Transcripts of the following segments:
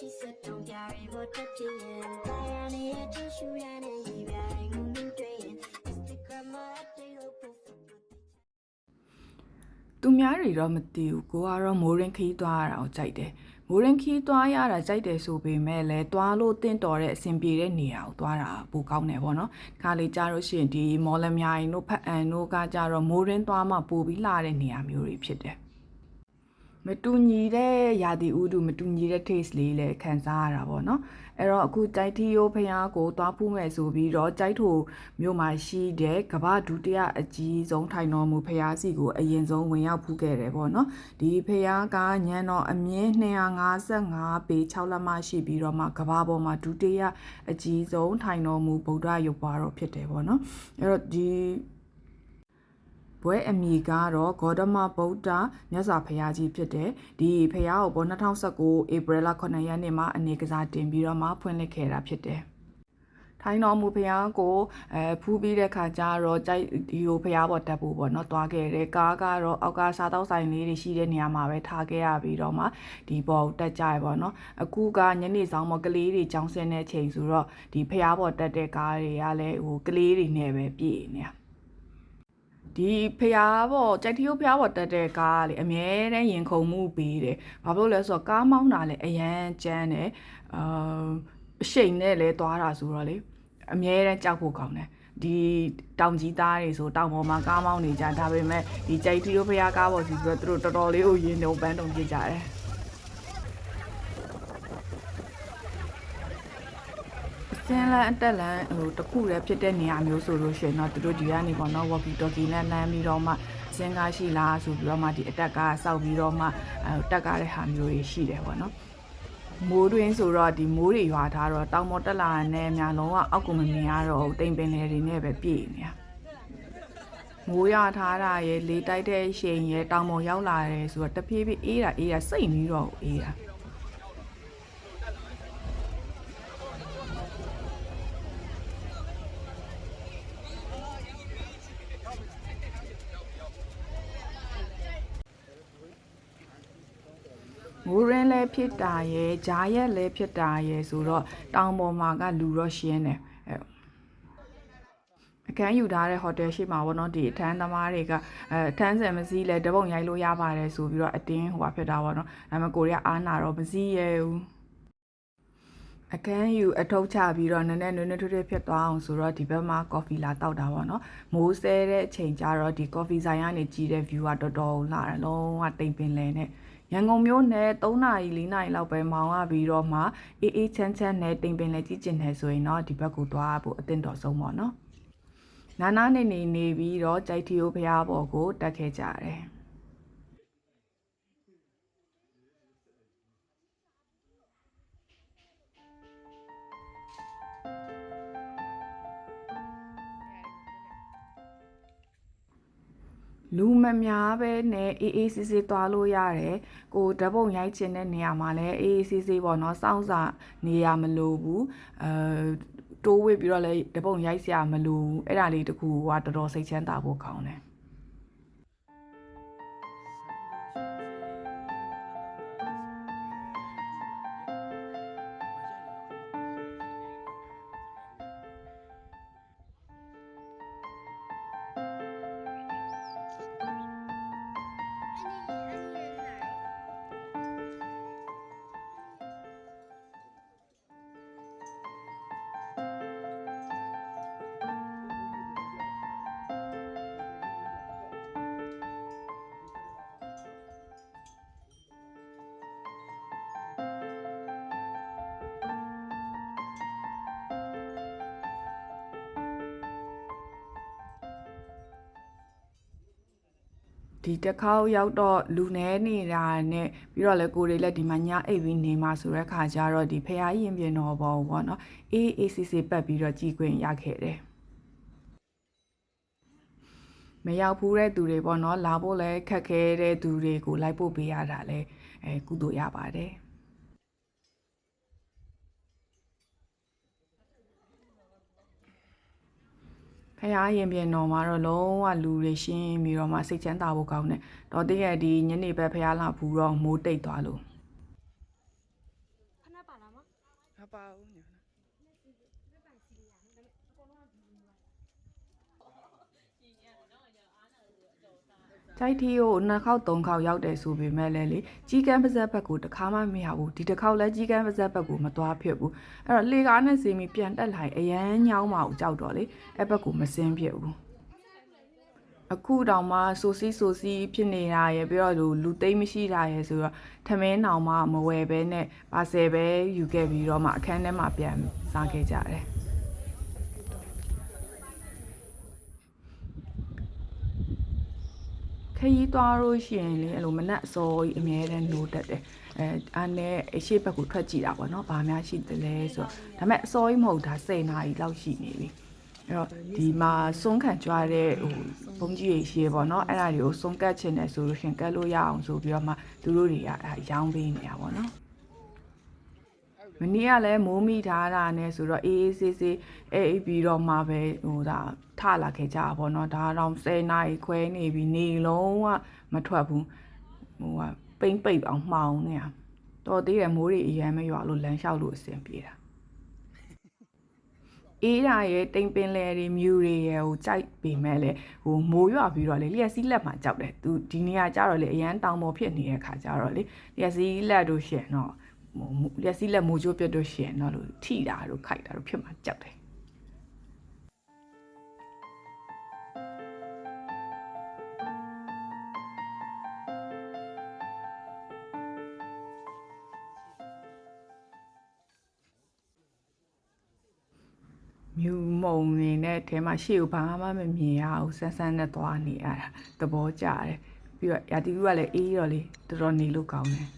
She said don't carry what the tea and I need a tissue and a evening moon train Instagram my day hope သူများတွေတော့မသိဘူးကိုကတော့မိုးရင်ခီးသွားရတာကိုကြိုက်တယ်မိုးရင်ခီးသွားရတာကြိုက်တယ်ဆိုပေမဲ့လည်းသွားလို့တင့်တော်တဲ့အဆင်ပြေတဲ့နေရာကိုသွားတာပိုကောင်းတယ်ပေါ့နော်ဒီခါလေးကြားလို့ရှိရင်ဒီမော်လမြိုင်တို့ဖတ်အန်တို့ကကြတော့မိုးရင်သွားမှပိုပြီးလှတဲ့နေရာမျိုးတွေဖြစ်တယ် မတူညီတဲ့ရာသီဥတုမတူညီတဲ့ taste လေးလည်းခံစားရတာပေါ့နော်အဲ့တော့အခုကြိုက်ထီယိုဖျားကိုသွားဖူးမယ်ဆိုပြီးတော့ကြိုက်ထိုမြို့မှာရှိတဲ့ကမ္ဘာဒုတိယအကြီးဆုံးထိုင်တော်မူဖျားစီကိုအရင်ဆုံးဝင်ရောက်ဖူးခဲ့တယ်ပေါ့နော်ဒီဖျားကညံတော်အမြင့်255ပေ6လက်မရှိပြီးတော့မှကမ္ဘာပေါ်မှာဒုတိယအကြီးဆုံးထိုင်တော်မူဗုဒ္ဓရုပ်ပွားတော်ဖြစ်တယ်ပေါ့နော်အဲ့တော့ဒီ ဘွဲအမိကတော့ဂေါတမဗုဒ္ဓမြတ်စွာဘုရားကြီးဖြစ်တယ်ဒီဘုရားကိုပေါ်2019ဧပြီလ9ရက်နေ့မှာအနေကစားတင်ပြီးတော့မှဖွင့်လှစ်ခဲ့တာဖြစ်တယ်ထိုင်းတော်မူဖျားကိုအဲဖူးပြီးတဲ့ခါကျတော့ကြိုက်ဒီကိုဖျားပေါ်တက်ဖို့ပေါ့နော်တွားခဲ့တယ်ကားကတော့အောက်ကစားတောက်ဆိုင်လေးတွေရှိတဲ့နေရာမှာပဲထားခဲ့ရပြီးတော့မှဒီပေါ်ကိုတက်ကြရပေါ့နော်အခုကညနေဆောင်မကလေးတွေကြောင်းစင်းတဲ့ချိန်ဆိုတော့ဒီဖျားပေါ်တက်တဲ့ကားတွေကလည်းဟိုကလေးတွေနဲ့ပဲပြည့်နေတာ ဒီဖျားပေါ့ကြိုက်တီယိုဖျားပေါ့တက်တဲ့ကားကလေအမြဲတမ်းရင်ခုန်မှုပေးတယ်။ဘာလို့လဲဆိုတော့ကားမောင်းတာလည်းအရန်ကျန်းတယ်။အာအရှိန်နဲ့လည်းသွားတာဆိုတော့လေအမြဲတမ်းကြောက်ဖို့ကောင်းတယ်။ဒီတောင်ကြီးသားတွေဆိုတောင်ပေါ်မှာကားမောင်းနေကြဒါပေမဲ့ဒီကြိုက်တီယိုဖျားကားပေါ်စီဆိုတော့သူတို့တော်တော်လေးကိုရင်တုံပန်းတုံပြကြတယ်။ စင်လန်အတက်လန်ဟိုတခုလည်းဖြစ်တဲ့နေရာမျိုးဆိုလို့ရှိရင်တော့သူတို့ဒီကနေပေါ့နော် walkie talkie နဲ့လမ်းပြီးတော့မှစင်ကားရှိလားဆိုပြီးတော့မှဒီအတက်ကားစောက်ပြီးတော့မှအဲတက်ကားတဲ့ဟာမျိုးတွေရှိတယ်ပေါ့နော်မိုးတွင်းဆိုတော့ဒီမိုးတွေရွာထားတော့တောင်ပေါ်တက်လာတဲ့များလုံးဝအောက်ကမမြင်ရတော့ဘူးတိမ်ပင်လေတွေနဲ့ပဲပြည့်နေတာမိုးရွာထားတာရဲ့လေတိုက်တဲ့ရှိန်ရဲ့တောင်ပေါ်ရောက်လာတယ်ဆိုတော့တဖြည်းဖြည်းအေးတာအေးတာစိတ်ပြီးတော့အေးတာ မိုးရင်းလည်းဖြစ်တာရယ်ဂျားရက်လည်းဖြစ်တာရယ်ဆိုတော့တောင်ပေါ်မှာကလူတော့ရှင်းတယ်အဲအခန်းယူထားတဲ့ဟိုတယ်ရှိမှာပေါ့နော်ဒီအထမ်းသမားတွေကအဲအထမ်းစင်မစည်းလဲတပုံရိုက်လို့ရပါတယ်ဆိုပြီးတော့အတင်းဟိုပါဖြစ်တာပေါ့နော်ဒါပေမဲ့ကိုရီးယားအားနာတော့မစည်းရဘူးအခန်းယူအထုတ်ချပြီးတော့နည်းနည်းနွေးနွေးထွေးထွေးဖြစ်သွားအောင်ဆိုတော့ဒီဘက်မှာကော်ဖီလာတောက်တာပေါ့နော်မိုးဆဲတဲ့အချိန်ကျတော့ဒီကော်ဖီဆိုင်ကနေကြီးတဲ့ view ကတော်တော်လာတယ်လုံးဝတိမ်ပင်လဲနဲ့ ရန်ကုန်မြို့နယ်3နာရီ4နာရီလောက်ပဲမောင်းရပြီးတော့မှအေးအေးချမ်းချမ်းနဲ့တိမ်ပင်လည်းကြည့်ကျင်နေဆိုရင်တော့ဒီဘက်ကိုသွားဖို့အသင့်တော်ဆုံးပေါ့နော်။နာနာနေနေနေပြီးတော့ကြိုက်တီယိုဖျားပေါ်ကိုတက်ခဲ့ကြတယ်။ လူမများပဲနဲ့အေးအေးဆေးဆေးသွားလို့ရတယ်ကိုဓာတ်ပုံရိုက်ချင်တဲ့နေရာမှာလည်းအေးအေးဆေးဆေးပေါ့နော်စောင့်စာနေရမလိုဘူးအဲတိုးဝစ်ပြီးတော့လည်းဓာတ်ပုံရိုက်စရာမလိုဘူးအဲ့ဒါလေးတခုကတော်တော်စိတ်ချမ်းသာဖို့ကောင်းတယ် ဒီတစ်ခေါက်ရောက်တော့လူနေနေတာနဲ့ပြီးတော့လည်းကိုယ်တွေလည်းဒီမှာညအိပ်ပြီးနေမှာဆိုတဲ့ခါကျတော့ဒီဖះရင်ပြင်တော်ပေါ်ပေါ့နော်အေးအေးဆေးဆေးပတ်ပြီးတော့ကြည်ခွင့်ရခဲ့တယ်မရောက်ဘူးတဲ့သူတွေပေါ့နော်လာဖို့လည်းခက်ခဲတဲ့သူတွေကိုလိုက်ဖို့ပေးရတာလဲအဲကုသိုလ်ရပါတယ် ဖះရင်ပြင်တော်မှာတော့လုံးဝလူတွေရှင်းပြီးတော့မှစိတ်ချမ်းသာဖို့ကောင်းတယ်။တော်တည့်ရဲ့ဒီညနေဘက်ဖះလာဘူးတော့မိုးတိတ်သွားလို့ဖနက်ပါမပါဘူးညာ ကြိုက်ထီကိုနှစ်ခေါက်သုံးခေါက်ရောက်တယ်ဆိုပေမဲ့လည်းလေကြီးကန်းပါဇက်ဘက်ကိုတစ်ခါမှမရဘူးဒီတစ်ခေါက်လည်းကြီးကန်းပါဇက်ဘက်ကိုမသွားဖြစ်ဘူးအဲ့တော့လေကားနဲ့စီမီပြန်တက်လာရင်အရန်ညောင်းမအောင်ကြောက်တော့လေအဲ့ဘက်ကိုမစင်းဖြစ်ဘူးအခုတောင်မှဆိုစီဆိုစီဖြစ်နေတာရယ်ပြီးတော့လူလူသိမ်းမရှိတာရယ်ဆိုတော့ထမင်းတောင်မှမဝယ်ဘဲနဲ့ပါဆယ်ပဲယူခဲ့ပြီးတော့မှအခန်းထဲမှာပြန်စားခဲ့ကြတယ် ခရီးသွားလို့ရှိရင်လေအဲ့လိုမနက်အစောကြီးအမြဲတမ်းနိုးတက်တယ်အဲအားနဲ့အရှိဘက်ကိုထွက်ကြည့်တာပေါ့နော်။ဘာများရှိတယ်လဲဆိုတော့ဒါပေမဲ့အစောကြီးမဟုတ်တာ10နာရီလောက်ရှိနေပြီ။အဲ့တော့ဒီမှာစွန်းခံကြွားတဲ့ဟိုဘုံကြီးရေရှည်ပေါ့နော်။အဲ့ဒါတွေကိုစွန်းကတ်ချင်တယ်ဆိုလို့ရှရင်ကတ်လို့ရအောင်ဆိုပြီးတော့မှသူတို့တွေကအဲရောင်းပေးနေတာပေါ့နော်။ မနေ့ကလည်းမိုးမိထားတာနဲ့ဆိုတော့အေးအေးဆေးဆေးအေးအေးပြီးတော့မှပဲဟိုဒါထလာခဲ့ကြတာပေါ့နော်ဒါတော့10နာရီခွဲနေပြီနေလုံးဝမထွက်ဘူးဟိုကပိမ့်ပိတ်အောင်မှောင်နေတာတော်သေးတယ်မိုးတွေအရန်မရွာလို့လမ်းလျှောက်လို့အဆင်ပြေတာအေးရာရဲ့တိမ်ပင်လေတွေမြူတွေရဲ့ဟိုကြိုက်ပေမဲ့လေဟိုမိုးရွာပြီးတော့လေလျက်စီးလက်မှာကြောက်တယ်သူဒီနေရာကျတော့လေအရန်တောင်ပေါ်ဖြစ်နေတဲ့ခါကျတော့လေလျက်စီးလက်တို့ရှင်တော့ ဟိုလျက်စီးလက်မိုးချိုးပြတ်တို့ရှင်တော့လို့ထိတာတို့ခိုက်တာတို့ဖြစ်မှာကြောက်တယ်မြူမုံနေနဲ့အဲမှာရှေ့ကိုဘာမှမမြင်ရဘူးဆန်းဆန်းနဲ့သွားနေရတာသဘောကျတယ်ပြီးတော့ရာတီဦးကလည်းအေးတော့လေတော်တော်နေလို့ကောင်းတယ်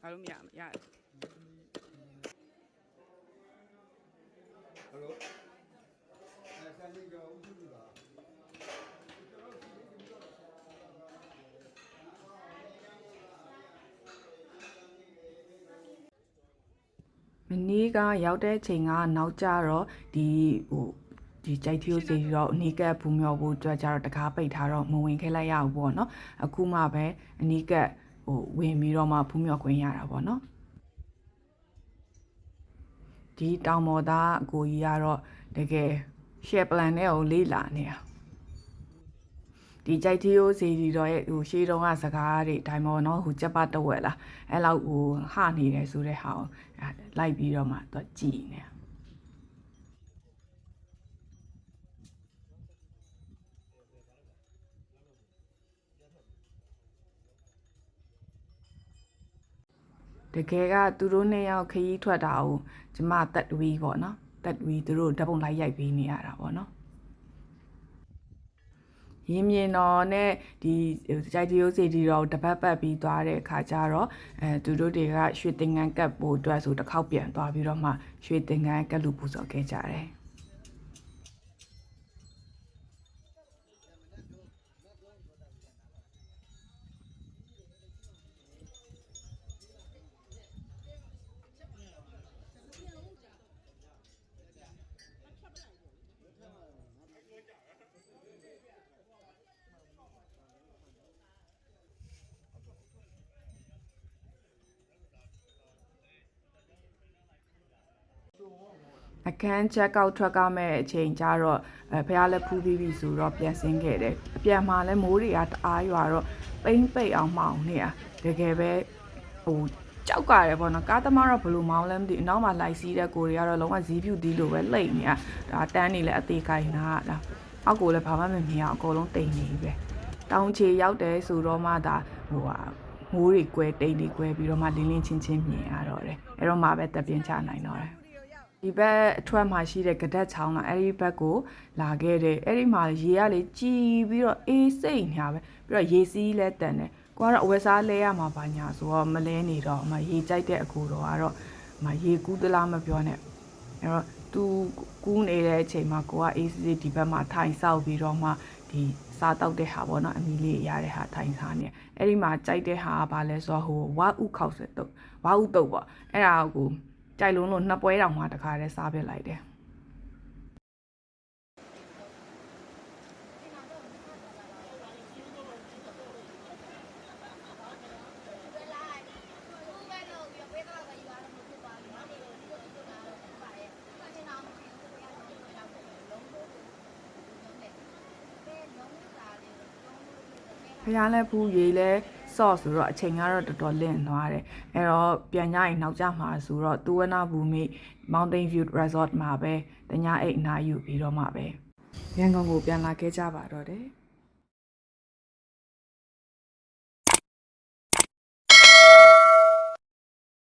အား လုံးမရမရတယ်မနေ့ကရောက်တဲ့အချိန်ကနောက်ကြတော့ဒီဟိုဒီကြိုက်သီးကိုစီတော့အနီးကပ်ဘူးမြော်ဖို့အတွက်ကြတော့တကားပိတ်ထားတော့မဝင်ခဲ့လိုက်ရဘူးပေါ့နော်အခုမှပဲအနီးကပ် ဟိုဝင်ပြီးတော့မှဘူးမြော်ခွင့်ရတာပေါ့နော်ဒီတောင်မော်သားအကိုကြီးကတော့တကယ် share plan နဲ့ကိုလေးလာနေတာဒီကြိုက်သီးကိုစီဒီတော့ရဲ့ဟိုရှေးတုန်းကစကားတွေဒိုင်မော်နော်ဟိုကြက်ပတ်တော့ဝက်လားအဲ့လောက်ဟိုဟနေတယ်ဆိုတဲ့ဟာကိုအဲ့လိုက်ပြီးတော့မှတော့ကြည်နေတာ တကယ်ကသူတို့နှစ်ယောက်ခရီးထွက်တာကိုကျမတက်ဝီပေါ့နော်တက်ဝီသူတို့ဓာတ်ပုံလိုက်ရိုက်ပေးနေရတာပေါ့နော်ရင်းမြင်တော်နဲ့ဒီကြိုက်တရိုးစီဒီတော့တပတ်ပတ်ပြီးသွားတဲ့အခါကျတော့အဲသူတို့တွေကရွှေတင်ငန်းကပ်ဖို့အတွက်ဆိုတစ်ခေါက်ပြန်သွားပြီးတော့မှရွှေတင်ငန်းကပ်လူပူဇော်ခဲ့ကြတယ် အခန်းချက်ကောက်ထွက်ကမဲ့အချိန်ကျတော့အဲဖះလက်ဖူးပြီးပြီဆိုတော့ပြန်ဆင်းခဲ့တယ်အပြန်မှာလဲမိုးတွေကတအားရွာတော့ပိမ့်ပိတ်အောင်မှောင်နေတာတကယ်ပဲဟိုကြောက်ကြရတယ်ပေါ့နော်ကားသမားတော့ဘလို့မောင်းလဲမသိဘူးအနောက်မှာလိုက်စီးတဲ့ကိုတွေကတော့လုံးဝဈေးပြူတီးလို့ပဲလှိမ့်နေတာဒါတန်းနေလဲအသေးကိုင်းနာဒါအောက်ကိုလည်းဘာမှမမြင်အောင်အကုန်လုံးတိမ်နေပြီပဲတောင်ချေရောက်တယ်ဆိုတော့မှဒါဟိုဟာမိုးတွေကွဲတိမ်တွေကွဲပြီးတော့မှလင်းလင်းချင်းချင်းမြင်ရတော့တယ်အဲ့တော့မှပဲတက်ပြင်းချနိုင်တော့တယ် ဒီဘက်အထွက်မှာရှိတဲ့ကဒက်ချောင်းကအဲ့ဒီဘက်ကိုလာခဲ့တယ်အဲ့ဒီမှာရေကလေကြည်ပြီးတော့အေးစိတ်ညာပဲပြီးတော့ရေစီးလဲတန်တယ်ကိုကတော့အဝယ်စားလဲရမှာပါညာဆိုတော့မလဲနေတော့အမရေကြိုက်တဲ့အကူတော့ကတော့အမရေကူးသလားမပြောနဲ့အဲ့တော့သူကူးနေတဲ့အချိန်မှာကိုကအေးစစ်ဒီဘက်မှာထိုင်ဆောက်ပြီးတော့မှဒီစားတောက်တဲ့ဟာပေါ့နော်အမီလေးရတဲ့ဟာထိုင်စားနေအဲ့ဒီမှာကြိုက်တဲ့ဟာကဘာလဲဆိုတော့ဟိုဝါဥခောက်ဆက်တုပ်ဝါဥတုပ်ပေါ့အဲ့ဒါကို ကြိုက်လုံးလို့နှစ်ပွဲတောင်မှတခါတည်းစားပစ်လိုက်တယ်ဖះလဲဘူးရေလဲ ဆော့ဆိုတော့အချိန်ကတော့တော်တော်လင့်သွားတယ်အဲ့တော့ပြန်ကြရင်နောက်ကျမှာဆိုတော့သူဝနာဘူမိ Mountain View Resort မှာပဲတညအိတ်အနားယူပြီးတော့မှပဲရန်ကုန်ကိုပြန်လာခဲ့ကြပါတော့တယ်